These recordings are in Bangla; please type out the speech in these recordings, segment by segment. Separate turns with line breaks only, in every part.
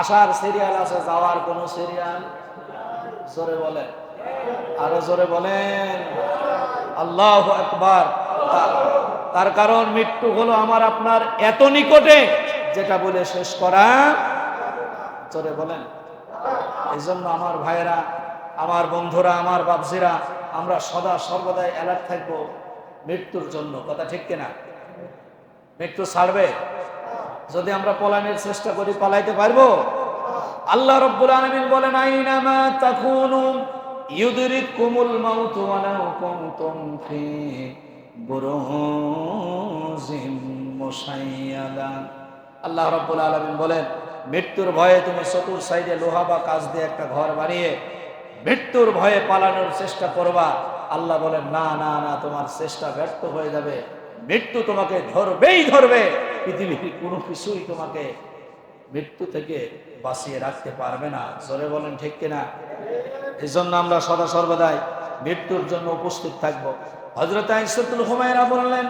আসার সিরিয়াল আছে, যাওয়ার কোন সিরিয়াল জোরে বলেন। আরও জোরে বলেন। আল্লাহ আকবার। তার কারণ মৃত্যু হলো আমার আপনার এত নিকটে, যেটা বলে শেষ করা। জোরে বলেন। এই জন্য আমার ভাইয়েরা, আমার বন্ধুরা, আমার বাবজিরা আমরা সদা সর্বদাই অ্যালার্ট থাকব মৃত্যুর জন্য। কথা ঠিক কিনা? মৃত্যু ছাড়বে? যদি আমরা পলানোর চেষ্টা করি, পালাইতে পারব? আল্লাহ রব্বুল আলামিন বলেন, আইনামা তাকুনু ইউদরিকুমুল মাউতু ওয়ালাউ কুনতুম ফি বুরুজিম মুশাইয়াদা আল্লাহ রব্বুল আলামিন বলেন, মৃত্যুর ভয়ে তুমি চতুর সাইডে লোহা বা কাজ দিয়ে একটা ঘর বানিয়ে মৃত্যুর ভয়ে পালানোর চেষ্টা করবা। আল্লাহ বলেন, না না না, তোমার চেষ্টা ব্যর্থ হয়ে যাবে। মৃত্যু তোমাকে ধরবেই ধরবে। পৃথিবীর কোনো কিছুই তোমাকে মৃত্যু থেকে বাঁচিয়ে রাখতে পারবে না। জোরে বলেন ঠিক কিনা? এই জন্য আমরা সদা সর্বদাই মৃত্যুর জন্য উপস্থিত থাকব। হজরত আইসতুল হুমায়রা বললেন,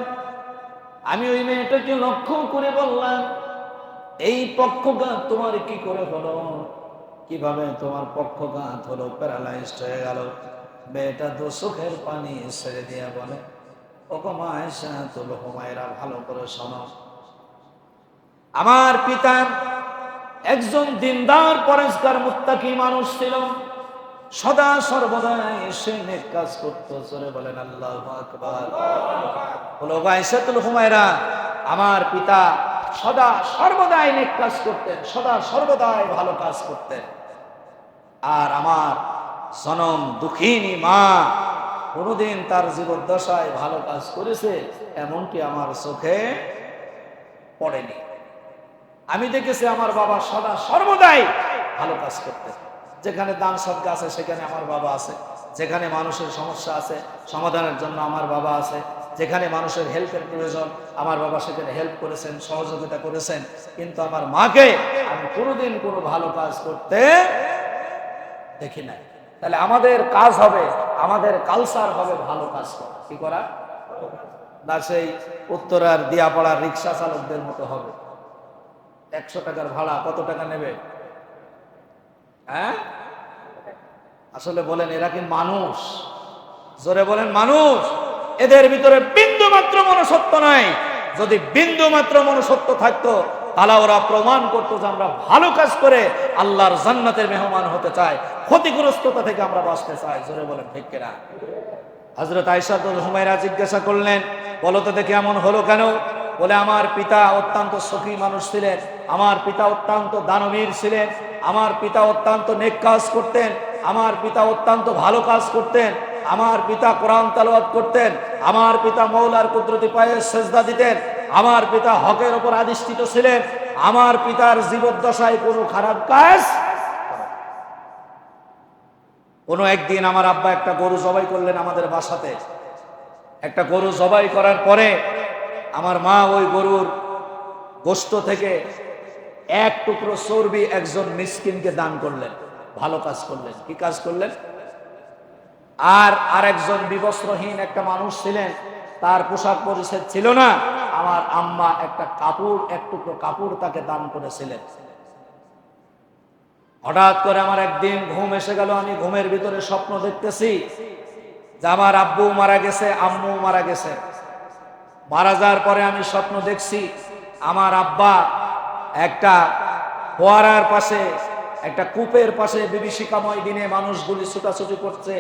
আমি ওই মেয়েটাকে লক্ষ্য করে বললাম, এই পক্ষঘাত তোমার কি করে হলো? কীভাবে তোমার পক্ষঘাত হলো? প্যারালাইজড হয়ে গেল। মেয়েটা দু চোখের পানি ছেড়ে দিয়ে বলে ওকে মা আয়সা হুমায়রা, ভালো করে শোনো। আমার পিতা একজন দিনদার, পরেশগার, মুত্তাকি মানুষ ছিল। সদা সর্বদা এসে নেক কাজ করতো। চলে বলেন, আল্লাহ আকবার। বলো গাইসাতুল হুমায়রা, আমার পিতা সদা সর্বদাই নেক কাজ করতেন, সদা সর্বদাই ভালো কাজ করতেন। আর আমার জনম দুঃখিনী মা কোনোদিন তার জীবদ্দশায় ভালো কাজ করেছে এমনকি আমার চোখে পড়েনি। আমি দেখেছি আমার বাবা সদা সর্বদাই ভালো কাজ করতে। যেখানে দান সদ্গা আছে, সেখানে আমার বাবা আছে। যেখানে মানুষের সমস্যা আছে, সমাধানের জন্য আমার বাবা আছে। যেখানে মানুষের হেল্পের প্রয়োজন, আমার বাবা সেখানে হেল্প করেছেন, সহযোগিতা করেছেন। কিন্তু আমার মাকে আমি কোনোদিন কোনো ভালো কাজ করতে দেখি নাই। তাহলে আমাদের কাজ হবে, আমাদের কালচার হবে ভালো কাজ করা। কি করা? না, সেই উত্তরার দিয়াপাড়ার রিক্সা চালকদের মতো হবে। একশো টাকার ভাড়া, কত টাকা নেবে? হ্যাঁ? আসলে বলেন, এরা কি মানুষ? জোরে বলেন, মানুষ। এদের ভিতরে বিন্দু মাত্র মনসত্ব নাই। যদি বিন্দু মাত্র মনসত্ব থাকতো, তাহলে ওরা প্রমাণ করতো যে আমরা ভালো কাজ করে আল্লাহর জান্নাতের মেহমান হতে চাই। ক্ষতিগ্রস্ততা থেকে আমরা বাঁচতে চাই। জোরে বলেন কিনা? হজরত আইসাদুল হুমায়রা জিজ্ঞাসা করলেন, বলো তো দেখে এমন হলো কেন? বলে আমার পিতা অত্যন্ত সুখী মানুষ ছিলেন, আমার পিতা অত্যন্ত দানবীর ছিলেন, আমার পিতা অত্যন্ত নেক কাজ করতেন, আমার পিতা অত্যন্ত ভালো কাজ করতেন, আমার পিতা কোরআন তালাওয়াত করতেন, আমার পিতা মৌলার কুদরতি পায়ে সেজদা দিতেন, আমার পিতা হকের ওপর আধিষ্ঠিত ছিলেন, আমার পিতার জীবদ্দশায় কোনো খারাপ কাজ কোনো একদিন আমার আব্বা একটা গরু জবাই করলেন আমাদের বাসাতে। একটা গরু জবাই করার পরে আমার মা ওই গরুর গোস্ত থেকে এক টুকরো চর্বি একজন মিসকিনকে দান করলেন। ভালো কাজ করলেন। কি কাজ করলেন? আর আরেকজন বিবস্ত্রহীন একটা মানুষ ছিলেন, তার পোশাক পরিচ্ছদ ছিল না। আমার আম্মা একটা কাপড়, এক টুকরো কাপড় তাকে দান করেছিলেন। হঠাৎ করে আমার একদিন ঘুম এসে গেল, আমি ঘুমের ভিতরে স্বপ্ন দেখতেছি যে আমার আব্বু মারা গেছে আম্মু মারা গেছে। মারা যাওয়ার পরে আমি স্বপ্ন দেখছি, আমার আব্বা একটা ফোয়ারার পাশে, একটা কূপের পাশে বিভীষিকাময় দিনে মানুষগুলি ছুটাছুটি করছে,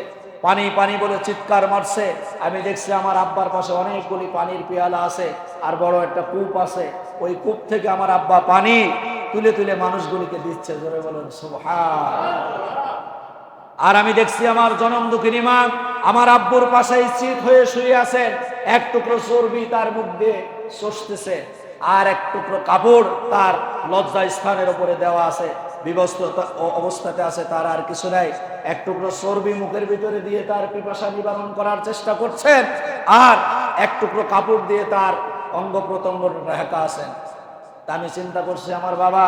পানি পানি বলে চিৎকার মারছে। আমি দেখছি আমার আব্বার পাশে অনেকগুলি পানির পেয়ালা আছে আর বড় একটা কূপ আছে। ওই কূপ থেকে আমার আব্বা পানি তুলে তুলে মানুষগুলিকে দিচ্ছে, জোরে বলেন আর আমি দেখছি আমার জনম দুঃখিনী মা, আমার আব্বুর পাশে স্থিত হয়ে শুয়ে আছেন। এক টুকরো চর্বি তার মুখ দিয়ে সসতেছে, আর এক টুকরো কাপড় তার লজ্জা স্থানের উপরে দেওয়া আছে বিবস্ত অবস্থাতে আছে, তার আর কিছু নাই। এক টুকরো চর্বি মুখের ভিতরে দিয়ে তার পিপাসা নিবারণ করার চেষ্টা করছেন, আর এক টুকরো কাপড় দিয়ে তার অঙ্গ প্রত্যঙ্গ আছেন। তা আমি চিন্তা করছি, আমার বাবা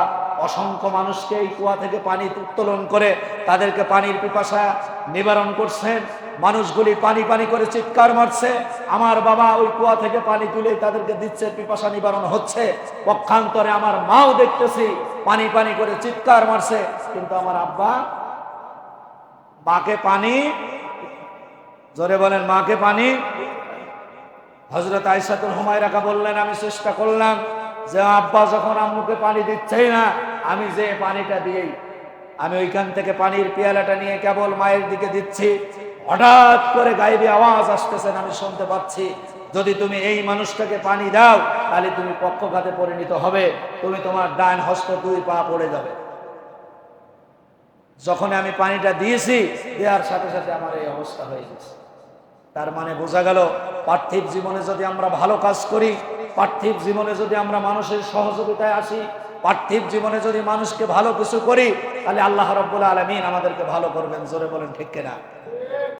অসংখ্য মানুষকে এই কুয়া থেকে পানি উত্তোলন করে তাদেরকে পানির পিপাসা নিবারণ করছেন মানুষগুলি পানি পানি করে চিৎকার মারছে। আমার বাবা ওই কুয়া থেকে পানি তুলে তাদেরকে দিচ্ছে, পিপাসা নিবারণ হচ্ছে। পক্ষান্তরে আমার মাও দেখতেছি পানি পানি করে চিৎকার মারছে। কিন্তু আমার আব্বা, মাকে পানি, জোরে বলেন, মাকে পানি। হজরত আইসাতুল হুমায়রাকা বললেন, আমি চেষ্টা করলাম যে আব্বা যখন আম্মুকে পানি দিচ্ছেই না, আমি যে পানিটা দিয়েই, আমি ওইখান থেকে পানির পেয়ালাটা নিয়ে কেবল মায়ের দিকে দিচ্ছি। হঠাৎ করে গাইবে আওয়াজ আসতেছেন আমি শুনতে পাচ্ছি, যদি তুমি এই মানুষটাকে পানি দাও, তাহলে তুমি পক্ষঘাতে পরিণত হবে, তুমি তোমার ডান হস্ত দুই পা পড়ে যাবে। যখন আমি পানিটা দিয়েছি, দেওয়ার সাথে সাথে আমার এই অবস্থা হয়ে গেছে। তার মানে বোঝা গেল, পার্থিব জীবনে যদি আমরা ভালো কাজ করি পার্থিব জীবনে যদি আমরা মানুষের সহযোগিতায় আসি, পার্থিব জীবনে যদি মানুষকে ভালো কিছু করি, তাহলে আল্লাহ রব্বুল আলমিন আমাদেরকে ভালো করবেন। জোরে বলেন, ঠিক কিনা?